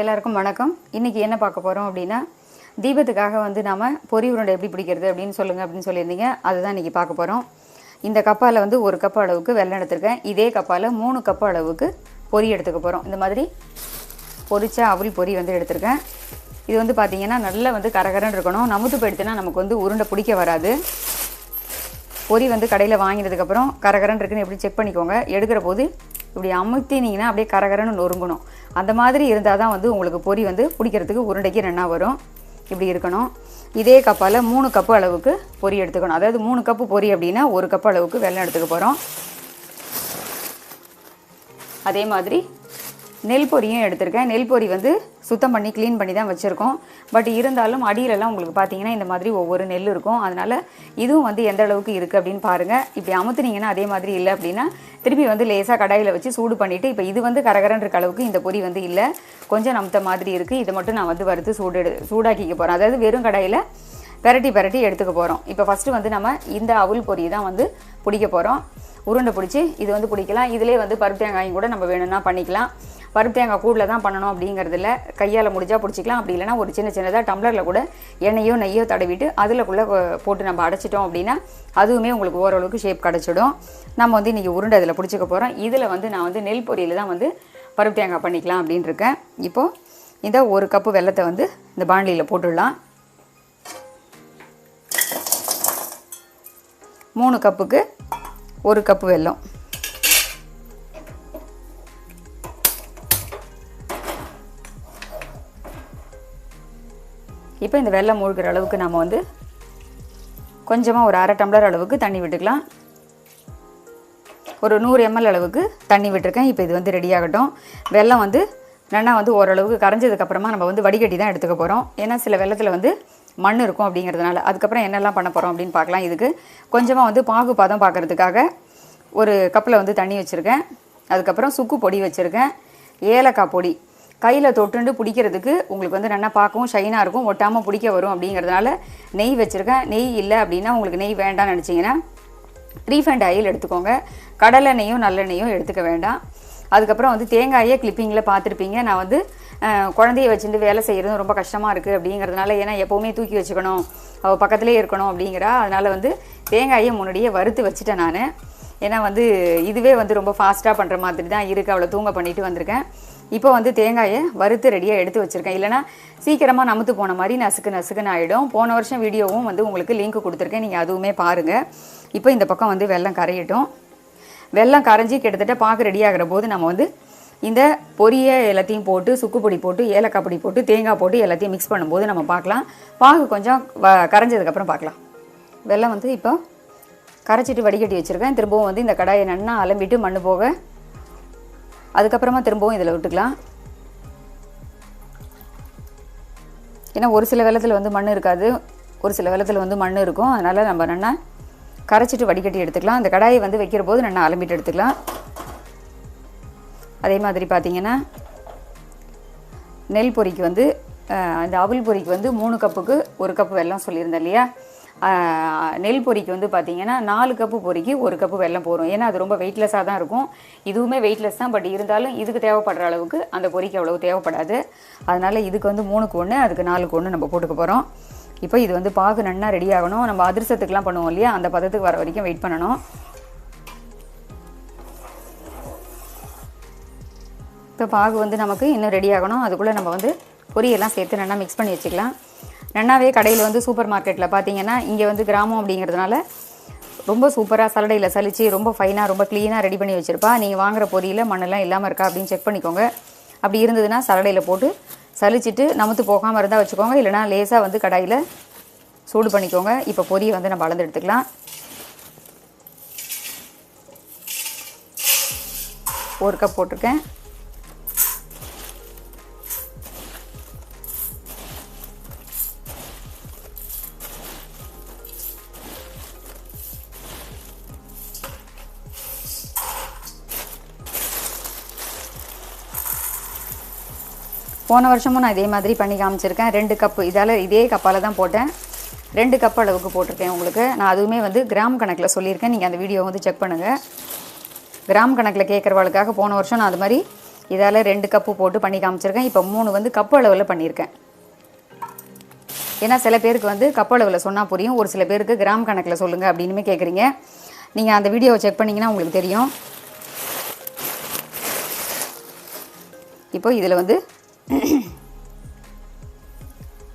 எல்லாருக்கும் வணக்கம். இன்றைக்கி என்ன பார்க்க போகிறோம் அப்படின்னா தீபத்துக்காக வந்து நாம் பொரி உருண்டை எப்படி பிடிக்கிறது அப்படின்னு சொல்லுங்கள் அப்படின்னு சொல்லியிருந்தீங்க. அதுதான் இன்றைக்கி பார்க்க போகிறோம் இந்த கப்பால் வந்து ஒரு கப் அளவுக்கு வெள்ளம் எடுத்திருக்கேன். இதே கப்பால் மூணு கப் அளவுக்கு பொரி எடுத்துக்க போகிறோம் இந்த மாதிரி பொரிச்ச அவுள் பொரி வந்து எடுத்திருக்கேன். இது வந்து பார்த்திங்கன்னா நல்லா வந்து கரகரன்னு இருக்கணும். நமுத்து போயிடுச்சுன்னா நமக்கு வந்து உருண்டை பிடிக்க வராது. பொரி வந்து கடையில் வாங்கினதுக்கப்புறம் கரகரன் இருக்குன்னு எப்படி செக் பண்ணிக்கோங்க. எடுக்கிற போது இப்படி அமுத்தினீங்கன்னா அப்படியே கரகரன்னு நொறுங்கணும். அந்த மாதிரி இருந்தால் தான் வந்து உங்களுக்கு பொரி வந்து பிடிக்கிறதுக்கு உருண்டைக்கு ரெண்டா வரும். இப்படி இருக்கணும். இதே கப்பால் மூணு கப்பு அளவுக்கு பொரி எடுத்துக்கணும். அதாவது மூணு கப்பு பொரி அப்படின்னா ஒரு கப்பு அளவுக்கு வெள்ளம் எடுத்துக்க போகிறோம் அதே மாதிரி நெல் பொரியும் எடுத்திருக்கேன். நெல் பொரி வந்து சுத்தம் பண்ணி க்ளீன் பண்ணி தான் வச்சுருக்கோம். பட் இருந்தாலும் அடியிலலாம் உங்களுக்கு பார்த்தீங்கன்னா இந்த மாதிரி ஒவ்வொரு நெல் இருக்கும். அதனால் இதுவும் வந்து எந்த அளவுக்கு இருக்குது அப்படின்னு பாருங்கள் இப்படி அமுத்துனீங்கன்னா அதே மாதிரி இல்லை அப்படின்னா திருப்பி வந்து லேசாக கடாயில் வச்சு சூடு பண்ணிவிட்டு இப்போ இது வந்து கரகரன் இருக்க அளவுக்கு இந்த பொரி வந்து இல்லை. கொஞ்சம் நமுத்த மாதிரி இருக்குது இதை மட்டும் நான் வந்து வறுத்து சூடு எடு சூடாக்கிக்க போகிறேன் அதாவது வெறும் கடாயில் பெரட்டி பெரட்டி எடுத்துக்க போகிறோம் இப்போ ஃபஸ்ட்டு வந்து நம்ம இந்த அவுல் பொரி தான் வந்து பிடிக்க போகிறோம் உருண்டை பிடிச்சி இது வந்து பிடிக்கலாம். இதிலே வந்து பருப்பு தேங்காயும் கூட நம்ம வேணும்னா பண்ணிக்கலாம். பருப்பு தேங்காய் கூடில் தான் பண்ணணும் அப்படிங்கிறதுல கையால் முடிஞ்சா பிடிச்சிக்கலாம். அப்படி இல்லைன்னா ஒரு சின்ன சின்னதாக டம்ளரில் கூட எண்ணெயோ நெய்யோ தடவிட்டு அதில்க்குள்ளே போட்டு நம்ம அடைச்சிட்டோம் அப்படின்னா அதுவுமே உங்களுக்கு ஓரளவுக்கு ஷேப் கிடச்சிடும். நம்ம வந்து இன்றைக்கி உருண்டை அதில் பிடிச்சிக்க போகிறோம் இதில் வந்து நான் வந்து நெல் பொரியல் தான் வந்து பருப்பு தேங்காய் பண்ணிக்கலாம் அப்படின்னு இருக்கேன். இப்போது இந்த ஒரு கப்பு வெள்ளத்தை வந்து இந்த பாண்டியில் போட்டுடலாம். மூணு கப்புக்கு ஒரு கப்பு வெல்லம். இப்போ இந்த வெள்ளம் மூழ்கிற அளவுக்கு நம்ம வந்து கொஞ்சமாக ஒரு அரை டம்ளர் அளவுக்கு தண்ணி விட்டுக்கலாம். ஒரு நூறு எம்எல் அளவுக்கு தண்ணி விட்டுருக்கேன். இப்போ இது வந்து ரெடி ஆகட்டும். வெள்ளம் வந்து நல்லா வந்து ஓரளவுக்கு கரைஞ்சதுக்கப்புறமா நம்ம வந்து வடிகட்டி தான் எடுத்துக்க போகிறோம் ஏன்னா சில வெள்ளத்தில் வந்து மண் இருக்கும் அப்படிங்கிறதுனால. அதுக்கப்புறம் என்னெல்லாம் பண்ண போகிறோம் அப்படின்னு பார்க்கலாம். இதுக்கு கொஞ்சமாக வந்து பாகு பாதம் பார்க்குறதுக்காக ஒரு கப்பில் வந்து தண்ணி வச்சுருக்கேன். அதுக்கப்புறம் சுக்கு பொடி வச்சுருக்கேன். ஏலக்காய் பொடி. கையில் தொட்டுண்டு பிடிக்கிறதுக்கு உங்களுக்கு வந்து நல்லா பார்க்கவும் ஷைனாக இருக்கும். ஒட்டாமல் பிடிக்க வரும் அப்படிங்கிறதுனால நெய் வச்சுருக்கேன். நெய் இல்லை அப்படின்னா உங்களுக்கு நெய் வேண்டாம்னு நினச்சிங்கன்னா ரீஃபைண்ட் ஆயில் எடுத்துக்கோங்க. கடலெண்ணெயும் நல்லெண்ணெயும் எடுத்துக்க வேண்டாம். அதுக்கப்புறம் வந்து தேங்காயே கிளிப்பிங்கில் பார்த்துருப்பீங்க. நான் வந்து குழந்தைய வச்சுட்டு வேலை செய்கிறது ரொம்ப கஷ்டமாக இருக்குது அப்படிங்கிறதுனால ஏன்னா எப்போவுமே தூக்கி வச்சுக்கணும். அவள் பக்கத்துலேயே இருக்கணும் அப்படிங்கிறா. அதனால் வந்து தேங்காயை முன்னாடியே வறுத்து வச்சுட்டேன் நான். ஏன்னா வந்து இதுவே வந்து ரொம்ப ஃபாஸ்ட்டாக பண்ணுற மாதிரி தான் இருக்குது அவ்வளோ தூங்க பண்ணிட்டு வந்திருக்கேன். இப்போ வந்து தேங்காயை வறுத்து ரெடியாக எடுத்து வச்சுருக்கேன். இல்லைனா சீக்கிரமாக நமுத்து போன மாதிரி நசுக்கு நசுக்குன்னு ஆகிடும் போன வருஷம் வீடியோவும் வந்து உங்களுக்கு லிங்க் கொடுத்துருக்கேன். நீங்கள் அதுவுமே பாருங்கள் இப்போ இந்த பக்கம் வந்து வெல்லம் கரையட்டும். வெள்ளம் கரைஞ்சி கிட்டத்தட்ட பாக்கு ரெடி ஆகிற போது நம்ம வந்து இந்த பொரிய எல்லாத்தையும் போட்டு சுக்கு பொடி போட்டு ஏலக்காய் பொடி போட்டு தேங்காய் போட்டு எல்லாத்தையும் மிக்ஸ் பண்ணும்போது நம்ம பார்க்கலாம். பாகு கொஞ்சம் வ கரைஞ்சதுக்கப்புறம் பார்க்கலாம். வெள்ளம் வந்து இப்போ கரைச்சிட்டு வடிகட்டி வச்சுருக்கேன். திரும்பவும் வந்து இந்த கடாயை நன்னா அலம்பிட்டு மண் போக. அதுக்கப்புறமா திரும்பவும் இதில் விட்டுக்கலாம். ஏன்னா ஒரு சில வெள்ளத்தில் வந்து மண் இருக்காது. ஒரு சில வெள்ளத்தில் வந்து மண் இருக்கும். அதனால் நம்ம நல்லா கரைச்சிட்டு வடிகட்டி எடுத்துக்கலாம். அந்த கடாயை வந்து வைக்கிற போது நல்லா அலம்பிட்டு எடுத்துக்கலாம். அதே மாதிரி பார்த்தீங்கன்னா நெல் பொரிக்கு வந்து அந்த அவல் பொரிக்கு வந்து மூணு கப்புக்கு ஒரு கப்பு வெள்ளம் சொல்லியிருந்தேன் இல்லையா? நெல் பொரிக்கு வந்து பார்த்தீங்கன்னா நாலு கப்பு பொரிக்கு ஒரு கப்பு வெள்ளம் போகிறோம் ஏன்னா அது ரொம்ப வெயிட்லெஸ்ஸாக தான் இருக்கும். இதுவுமே வெயிட்லெஸ் தான் பட் இருந்தாலும் இதுக்கு தேவைப்படுற அளவுக்கு அந்த பொரிக்கு அவ்வளவு தேவைப்படாது. அதனால் இதுக்கு வந்து மூணுக்கு ஒன்று அதுக்கு நாலுக்கு ஒன்று நம்ம போட்டுக்க போகிறோம் இப்போ இது வந்து பாகு நன்னா ரெடி ஆகணும். நம்ம அதிர்சத்துக்குலாம் பண்ணுவோம் இல்லையா? அந்த பதத்துக்கு வர வரைக்கும் வெயிட் பண்ணணும். இப்போ பாகு வந்து நமக்கு இன்னும் ரெடி ஆகணும். அதுக்குள்ளே நம்ம வந்து பொரியெல்லாம் சேர்த்து நல்லா மிக்ஸ் பண்ணி வச்சுக்கலாம். நன்னாவே கடையில் வந்து சூப்பர் மார்க்கெட்டில் பார்த்தீங்கன்னா இங்கே வந்து கிராமம் அப்படிங்கிறதுனால ரொம்ப சூப்பராக சலடையில் சலிச்சு ரொம்ப ஃபைனாக ரொம்ப க்ளீனாக ரெடி பண்ணி வச்சுருப்பா. நீங்கள் வாங்குற பொரியில் மண்ணெல்லாம் இல்லாமல் இருக்கா அப்படின்னு செக் பண்ணிக்கோங்க. அப்படி இருந்ததுன்னா சலடையில் போட்டு சலிச்சிட்டு நமத்து போகாமல் இருந்தால் வச்சுக்கோங்க. இல்லைனா லேசாக வந்து கடாயில் சூடு பண்ணிக்கோங்க. இப்போ பொரியை வந்து நம்ம அளந்து எடுத்துக்கலாம். ஒரு கப் போட்டிருக்கேன். போன வருஷமும் நான் இதே மாதிரி பண்ணி காமிச்சிருக்கேன். ரெண்டு கப்பு இதால் இதே கப்பால் தான் போட்டேன். ரெண்டு கப் அளவுக்கு போட்டிருக்கேன் உங்களுக்கு. நான் அதுவுமே வந்து கிராம் கணக்கில் சொல்லியிருக்கேன். நீங்கள் அந்த வீடியோ வந்து செக் பண்ணுங்கள் கிராம் கணக்கில் கேட்குறவளுக்காக போன வருஷம் நான் அது மாதிரி இதால் ரெண்டு கப்பு போட்டு பண்ணி காமிச்சிருக்கேன். இப்போ மூணு வந்து கப்பு அளவில் பண்ணியிருக்கேன். ஏன்னா சில பேருக்கு வந்து கப்பு அளவில் சொன்னால் புரியும். ஒரு சில பேருக்கு கிராம் கணக்கில் சொல்லுங்கள் அப்படின்னுமே கேட்குறீங்க நீங்கள் அந்த வீடியோவை செக் பண்ணிங்கன்னா உங்களுக்கு தெரியும். இப்போ இதில் வந்து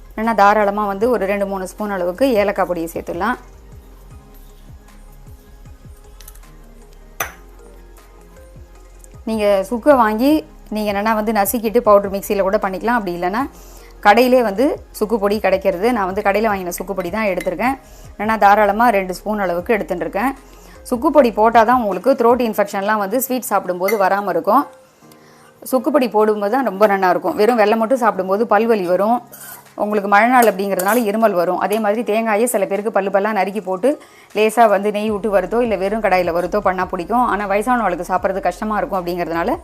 இல்லைன்னா தாராளமாக வந்து ஒரு ரெண்டு மூணு ஸ்பூன் அளவுக்கு ஏலக்காய் பொடியை சேர்த்துடலாம். நீங்கள் சுக்கை வாங்கி நீங்கள் என்னென்னா வந்து நசுக்கிட்டு பவுடர் மிக்சியில் கூட பண்ணிக்கலாம். அப்படி இல்லைன்னா கடையிலே வந்து சுக்கு பொடி கிடைக்கிறது. நான் வந்து கடையில் வாங்கின சுக்கு பொடி தான் எடுத்திருக்கேன். என்னென்னா தாராளமாக ரெண்டு ஸ்பூன் அளவுக்கு எடுத்துட்டுருக்கேன். சுக்கு பொடி போட்டால் தான் உங்களுக்கு த்ரோட் இன்ஃபெக்ஷன்லாம் வந்து ஸ்வீட் சாப்பிடும்போது வராமல் இருக்கும். சுக்குப்பொடி போடும்போது தான் ரொம்ப நல்லா இருக்கும் வெறும் வெள்ளை மட்டும் சாப்பிடும்போது பல்வலி வரும். உங்களுக்கு மழை நாள் அப்படிங்கிறதுனால இருமல் வரும். அதே மாதிரி தேங்காயை சில பேருக்கு பல்லு பல்லாம் நறுக்கி போட்டு லேசாக வந்து நெய் விட்டு வருத்தோ இல்லை வெறும் கடாயில் வருத்தோ பண்ணால் பிடிக்கும். ஆனால் வயசானவங்களுக்கு சாப்பிட்றது கஷ்டமாக இருக்கும் அப்படிங்கிறதுனால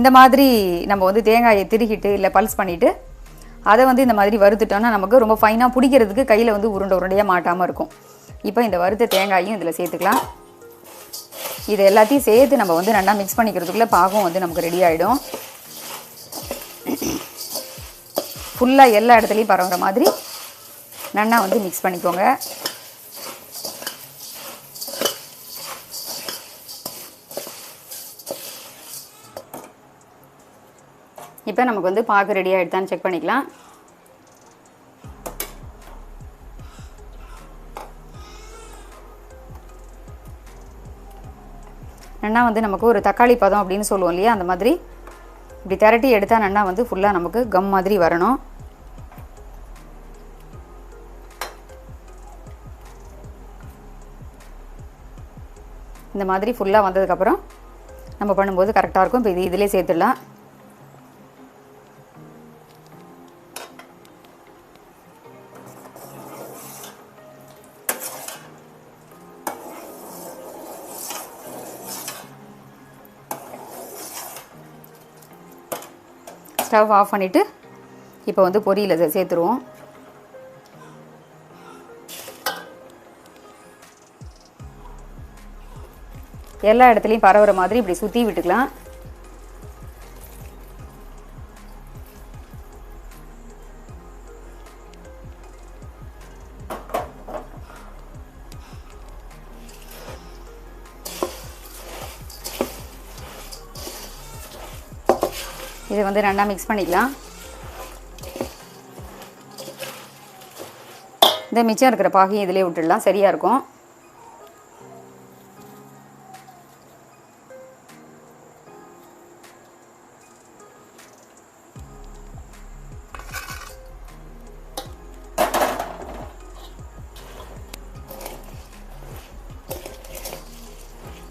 இந்த மாதிரி நம்ம வந்து தேங்காயை திருகிட்டு இல்லை பல்ஸ் பண்ணிவிட்டு அதை வந்து இந்த மாதிரி வறுத்துட்டோம்னா நமக்கு ரொம்ப ஃபைனாக பிடிக்கிறதுக்கு கையில் வந்து உருண்டை உருண்டையாக மாட்டாமல் இருக்கும். இப்போ இந்த வறுத்த தேங்காயும் இதில் சேர்த்துக்கலாம். இது எல்லாத்தையும் சேர்த்து நம்ம வந்து நல்லா மிக்ஸ் பண்ணிக்கிறதுக்குள்ளே பாகம் வந்து நமக்கு ரெடி ஆகிடும் ஃபுல்லாக எல்லா இடத்துலையும் பரவுற மாதிரி நல்லா வந்து மிக்ஸ் பண்ணிக்கோங்க. இப்போ நமக்கு வந்து பாகு ரெடி ஆகிடுதான்னு செக் பண்ணிக்கலாம். நன்னா வந்து நமக்கு ஒரு தக்காளி பதம் அப்படின்னு சொல்லுவோம் இல்லையா? அந்த மாதிரி இப்படி திரட்டி எடுத்தால் நன்னா வந்து ஃபுல்லாக நமக்கு கம் மாதிரி வரணும். இந்த மாதிரி ஃபுல்லாக வந்ததுக்கப்புறம் நம்ம பண்ணும்போது கரெக்டாக இருக்கும். இப்போ இது இதிலே சேர்த்துடலாம். ஸ்டவ் ஆஃப் பண்ணிவிட்டு இப்போ வந்து பொரியல் சேர்த்துருவோம். எல்லா இடத்துலையும் பரவுற மாதிரி இப்படி சுற்றி விட்டுக்கலாம். இதை வந்து ரெண்டாக மிக்ஸ் பண்ணிக்கலாம். இந்த மிச்சம் இருக்கிற பாகையும் இதிலே விட்டுடலாம் சரியாக இருக்கும்.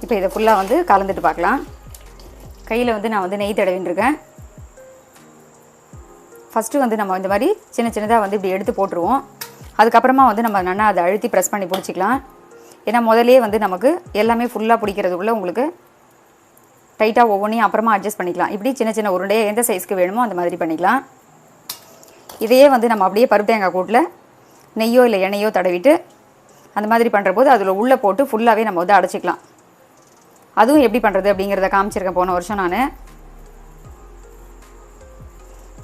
இப்போ இதை ஃபுல்லாக வந்து கலந்துட்டு பார்க்கலாம். கையில் வந்து நான் வந்து நெய் தடவின்னு இருக்கேன். ஃபஸ்ட்டு வந்து நம்ம இந்த மாதிரி சின்ன சின்னதாக வந்து இப்படி எடுத்து போட்டுருவோம். அதுக்கப்புறமா வந்து நம்ம நல்லா அதை அழுத்தி ப்ரெஸ் பண்ணி பிடிச்சிக்கலாம். ஏன்னா முதலே வந்து நமக்கு எல்லாமே ஃபுல்லாக பிடிக்கிறதுக்குள்ளே உங்களுக்கு டைட்டாக ஒவ்வொன்றையும் அப்புறமா அட்ஜஸ்ட் பண்ணிக்கலாம். இப்படி சின்ன சின்ன உருண்டையை எந்த சைஸ்க்கு வேணுமோ அந்த மாதிரி பண்ணிக்கலாம். இதையே வந்து நம்ம அப்படியே பருப்பு தேங்காய் கூட்டில் நெய்யோ இல்லை எண்ணெயோ தடவிட்டு அந்த மாதிரி பண்ணுற போது அதில் உள்ளே போட்டு ஃபுல்லாகவே நம்ம வந்து அடைச்சிக்கலாம். அதுவும் எப்படி பண்ணுறது அப்படிங்கிறத காமிச்சிருக்கேன். போன வருஷம் நான்.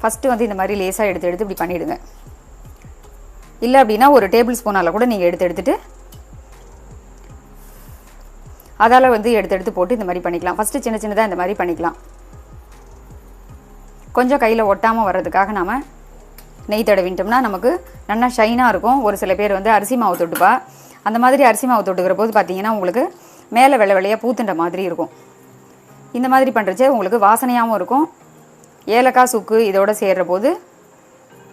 ஃபஸ்ட்டு வந்து இந்த மாதிரி லேசாக எடுத்து எடுத்து இப்படி பண்ணிவிடுங்க இல்லை அப்படின்னா ஒரு டேபிள் ஸ்பூனால் கூட நீங்கள் எடுத்து எடுத்துட்டு அதால் வந்து எடுத்து எடுத்து போட்டு இந்த மாதிரி பண்ணிக்கலாம். ஃபஸ்ட்டு சின்ன சின்னதாக இந்த மாதிரி பண்ணிக்கலாம். கொஞ்சம் கையில் ஒட்டாமல் வர்றதுக்காக நாம் நெய் தடவிட்டோம்னா நமக்கு நல்லா ஷைனாக இருக்கும். ஒரு சில பேர் வந்து அரிசி மாவு தொட்டுப்பா. அந்த மாதிரி அரிசி மாவு தொட்டுக்கிற போது பார்த்தீங்கன்னா உங்களுக்கு மேலே வெள்ளை வெள்ளையாக பூத்துன்ற மாதிரி இருக்கும். இந்த மாதிரி பண்ணுறச்சே உங்களுக்கு வாசனையாகவும் இருக்கும். ஏலக்காய் சுக்கு இதோட சேர்கிற போது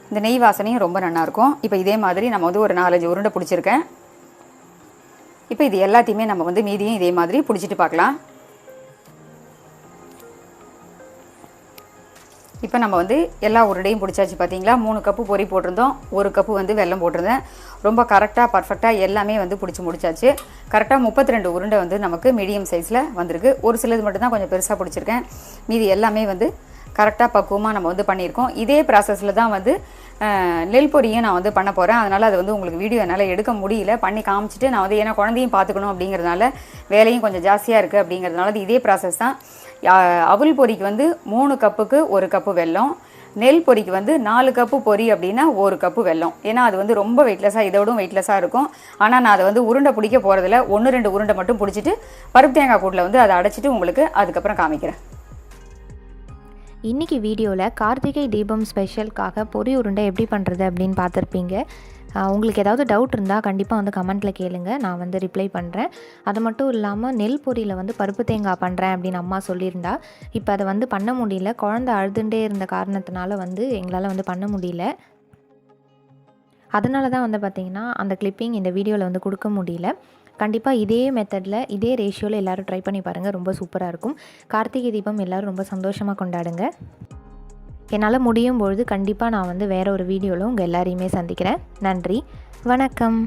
இந்த நெய் வாசனையும் ரொம்ப நல்லாயிருக்கும். இப்போ இதே மாதிரி நம்ம வந்து ஒரு நாலஞ்சு உருண்டை பிடிச்சிருக்கேன். இப்போ இது எல்லாத்தையுமே நம்ம வந்து மீதியும் இதே மாதிரி பிடிச்சிட்டு பார்க்கலாம். இப்போ நம்ம வந்து எல்லா உருண்டையும் பிடிச்சாச்சு பார்த்தீங்களா? மூணு கப்பு பொரி போட்டிருந்தோம். ஒரு கப்பு வந்து வெல்லம் போட்டிருந்தேன். ரொம்ப கரெக்டாக பர்ஃபெக்டாக எல்லாமே வந்து பிடிச்சி முடிச்சாச்சு. கரெக்டாக முப்பத்தி ரெண்டு உருண்டை வந்து நமக்கு மீடியம் சைஸில் வந்திருக்கு. ஒரு சிலது மட்டும்தான் கொஞ்சம் பெருசாக பிடிச்சிருக்கேன். மீதி எல்லாமே வந்து கரெக்டாக பக்குவமாக நம்ம வந்து பண்ணியிருக்கோம். இதே ப்ராசஸில் தான் வந்து நெல் பொரியும் நான் வந்து பண்ண போகிறேன் அதனால் அது வந்து உங்களுக்கு வீடியோ என்னால் எடுக்க முடியல. பண்ணி காமிச்சிட்டு நான் வந்து ஏன்னா குழந்தையும் பார்த்துக்கணும் அப்படிங்கிறதுனால வேலையும் கொஞ்சம் ஜாஸ்தியாக இருக்குது அப்படிங்கிறதுனால அது இதே ப்ராசஸ் தான். அவுல் பொரிக்கு வந்து மூணு கப்புக்கு ஒரு கப்பு வெல்லம். நெல் பொரிக்கு வந்து நாலு கப்பு பொரி அப்படின்னா ஒரு கப்பு வெல்லம். ஏன்னா அது வந்து ரொம்ப வெயிட்லெஸ்ஸாக இதோடும் வெயிட்லெஸ்ஸாக இருக்கும். ஆனால் நான் அதை வந்து உருண்டை பிடிக்க போகிறதில்ல ஒன்று ரெண்டு உருண்டை மட்டும் பிடிச்சிட்டு பருப்பு தேங்காய் கூட்டில் வந்து அதை அடைச்சிட்டு உங்களுக்கு அதுக்கப்புறம் காமிக்கிறேன். இன்றைக்கி வீடியோவில் கார்த்திகை தீபம் ஸ்பெஷலுக்காக பொரி உருண்டை எப்படி பண்ணுறது அப்படின்னு பார்த்துருப்பீங்க. உங்களுக்கு ஏதாவது டவுட் இருந்தால் கண்டிப்பாக வந்து கமெண்ட்டில் கேளுங்க. நான் வந்து ரிப்ளை பண்ணுறேன் அது மட்டும் இல்லாமல் நெல் பொரியில் வந்து பருப்பு தேங்காய் பண்ணுறேன் அப்படின்னு அம்மா சொல்லியிருந்தா இப்போ அதை வந்து பண்ண முடியல. குழந்தை அழுதுண்டே இருந்த காரணத்தினால வந்து எங்களால் வந்து பண்ண முடியல. அதனால தான் வந்து பார்த்திங்கன்னா அந்த கிளிப்பிங் இந்த வீடியோவில் வந்து கொடுக்க முடியல. கண்டிப்பாக இதே மெத்தடில் இதே ரேஷியோவில் எல்லோரும் ட்ரை பண்ணி பாருங்கள் ரொம்ப சூப்பராக இருக்கும். கார்த்திகை தீபம் எல்லோரும் ரொம்ப சந்தோஷமாக கொண்டாடுங்க. என்னால் முடியும் பொழுது கண்டிப்பாக நான் வந்து வேற ஒரு வீடியோவில் உங்கள் எல்லாரையுமே சந்திக்கிறேன். நன்றி. வணக்கம்.